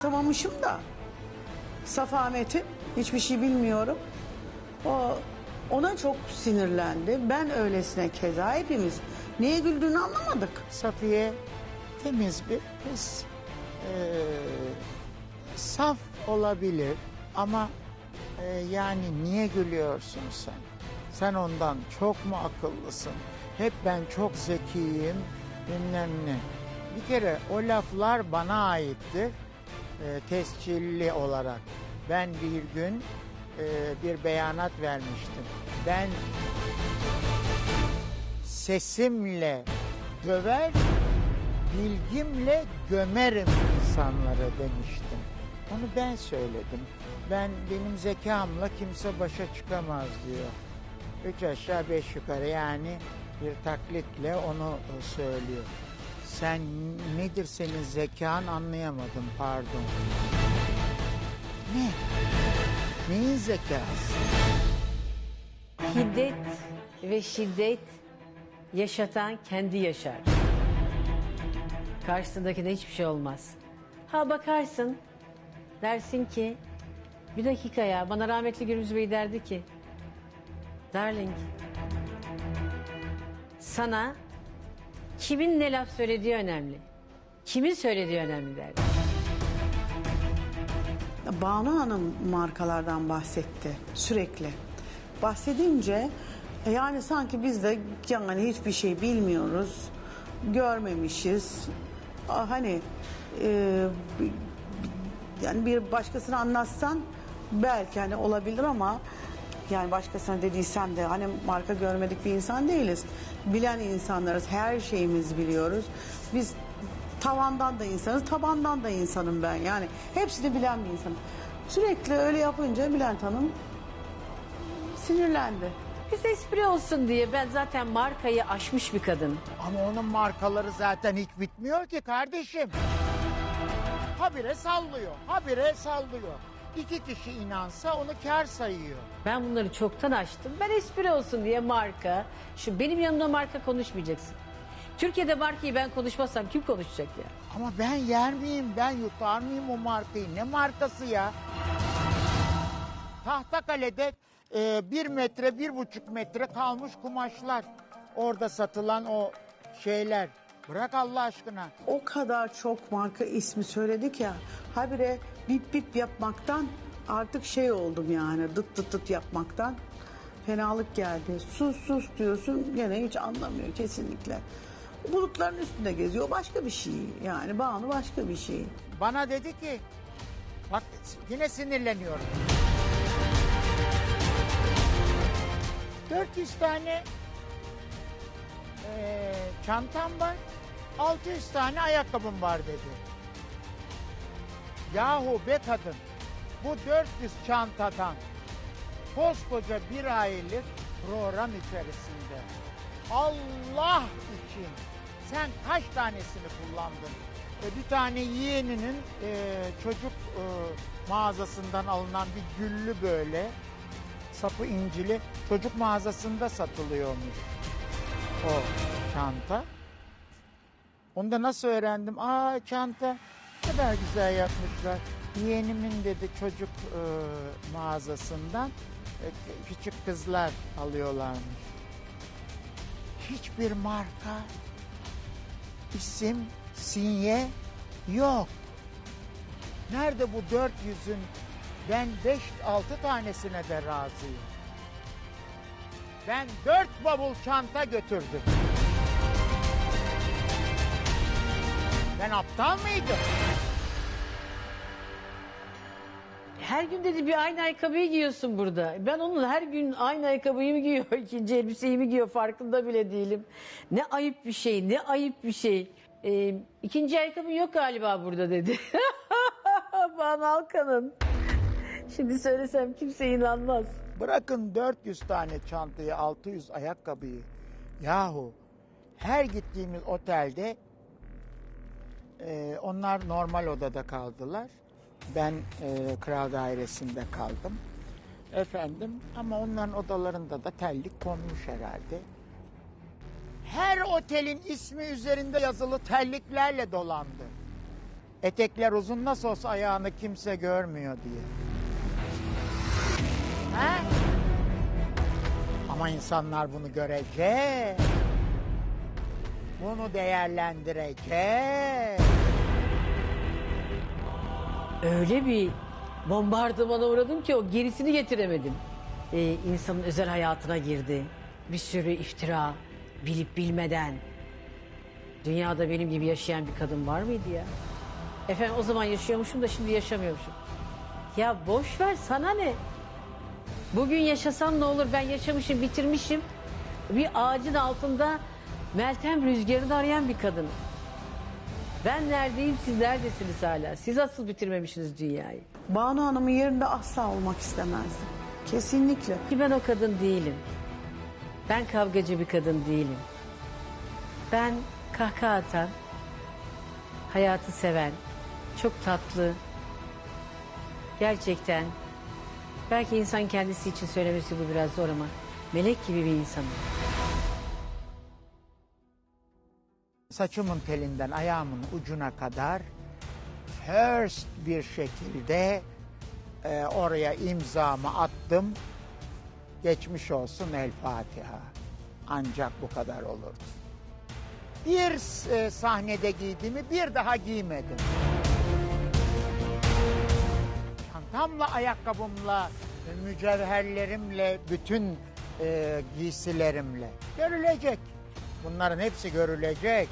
Tamamışım da Safa Metin hiçbir şey bilmiyorum. O ona çok sinirlendi. Ben öylesine keza hepimiz. Niye güldüğünü anlamadık. Safiye temiz bir kız. Ee, saf olabilir ama e, yani niye gülüyorsun sen? Sen ondan çok mu akıllısın? Hep ben çok zekiyim bilmem ne. Bir kere o laflar bana aittir. E, tescilli olarak. Ben bir gün e, bir beyanat vermiştim. Ben sesimle döver, bilgimle gömerim insanları demiştim. Onu ben söyledim. Ben benim zekamla kimse başa çıkamaz diyor. Üç aşağı beş yukarı yani bir taklitle onu e, söylüyor. Sen nedir senin zekan anlayamadım pardon. Ne? Neyin zekası? Hiddet ve şiddet yaşatan kendi yaşar. Karşısındakine hiçbir şey olmaz. Ha bakarsın dersin ki bir dakika ya bana rahmetli Gürbüz Bey derdi ki Darling sana kimin ne laf söylediği önemli. Kimin söylediği önemli derdi. Banu Hanım markalardan bahsetti sürekli. Bahsedince e, yani sanki biz de yani hiçbir şey bilmiyoruz, görmemişiz. Hani e, yani bir başkasına anlatsan belki hani olabilir ama yani başkasına dediysem de hani marka görmedik bir insan değiliz. Bilen insanlarız, her şeyimiz biliyoruz. Biz tavandan da insanız, tabandan da insanım ben yani. Hepsini bilen bir insanım. Sürekli öyle yapınca Bülent Hanım sinirlendi. Biz espri olsun diye ben zaten markayı aşmış bir kadın. Ama onun markaları zaten hiç bitmiyor ki kardeşim. Habire sallıyor, habire sallıyor. İki kişi inansa onu kar sayıyor. Ben bunları çoktan açtım. Ben espri olsun diye marka. Şu benim yanımda marka konuşmayacaksın. Türkiye'de markayı ben konuşmazsam kim konuşacak ya? Ama ben yer miyim, ben yutar mıyım o markayı? Ne markası ya? Tahtakale'de e, bir metre, bir buçuk metre kalmış kumaşlar. Orada satılan o şeyler. Bırak Allah aşkına. O kadar çok marka ismi söyledik ya. Habire bip bip yapmaktan artık şey oldum yani dıt dıt dıt yapmaktan. Fenalık geldi. Sus sus diyorsun gene hiç anlamıyor kesinlikle. Bulutların üstünde geziyor başka bir şey. Yani Banu başka bir şey. Bana dedi ki, bak yine sinirleniyorum. 400 tane çantam var, 600 tane ayakkabım var dedi. Yahu be kadın, bu 400 çantadan koskoca bir aylık program içerisinde Allah için sen kaç tanesini kullandın? E, bir tane yeğeninin e, çocuk e, mağazasından alınan bir güllü böyle sapı incili çocuk mağazasında satılıyormuş o çanta. Onu da nasıl öğrendim? Aa çanta ne kadar güzel yapmışlar. Yeğenimin dedi çocuk e, mağazasından e, küçük kızlar alıyorlarmış. Hiçbir marka, isim, sinye yok. Nerede bu 400'ün ben 5-6 tanesine de razıyım. Ben 4 bavul çanta götürdüm. Ben aptal mıydım? Her gün dedi bir aynı ayakkabıyı giyiyorsun burada. Ben onun her gün aynı ayakkabıyı mı giyiyor, ikinci elbiseyi mi giyiyor farkında bile değilim. Ne ayıp bir şey, ne ayıp bir şey. Ee, ikinci ayakkabın yok galiba burada dedi. Banu Alkan'ın. Şimdi söylesem kimse inanmaz. Bırakın 400 tane çantayı, 600 ayakkabıyı. Yahu her gittiğimiz otelde e, onlar normal odada kaldılar. Ben e, kral dairesinde kaldım. Efendim ama onların odalarında da tellik konmuş herhalde. Her otelin ismi üzerinde yazılı terliklerle dolandı. Etekler uzun nasıl olsa ayağını kimse görmüyor diye. Ha? Ama insanlar bunu görecek. Bunu değerlendirecek. Öyle bir bombardımana uğradım ki o gerisini getiremedim. Ee, insanın özel hayatına girdi. Bir sürü iftira, bilip bilmeden. Dünyada benim gibi yaşayan bir kadın var mıydı ya? Efendim o zaman yaşıyormuşum da şimdi yaşamıyormuşum. Ya boş ver sana ne? Bugün yaşasam ne olur ben yaşamışım bitirmişim. Bir ağacın altında Meltem rüzgarını arayan bir kadınım. Ben neredeyim siz neredesiniz hala? Siz asıl bitirmemişsiniz dünyayı. Banu Hanım'ın yerinde asla olmak istemezdim. Kesinlikle. Ki ben o kadın değilim. Ben kavgacı bir kadın değilim. Ben kahkaha atan, hayatı seven, çok tatlı, gerçekten belki insan kendisi için söylemesi bu biraz zor ama melek gibi bir insanım. Saçımın telinden ayağımın ucuna kadar first bir şekilde e, oraya imzamı attım. Geçmiş olsun El Fatiha. Ancak bu kadar olurdu. Bir e, sahnede giydiğimi bir daha giymedim. Çantamla, ayakkabımla, mücevherlerimle, bütün e, giysilerimle görülecek. Bunların hepsi görülecek.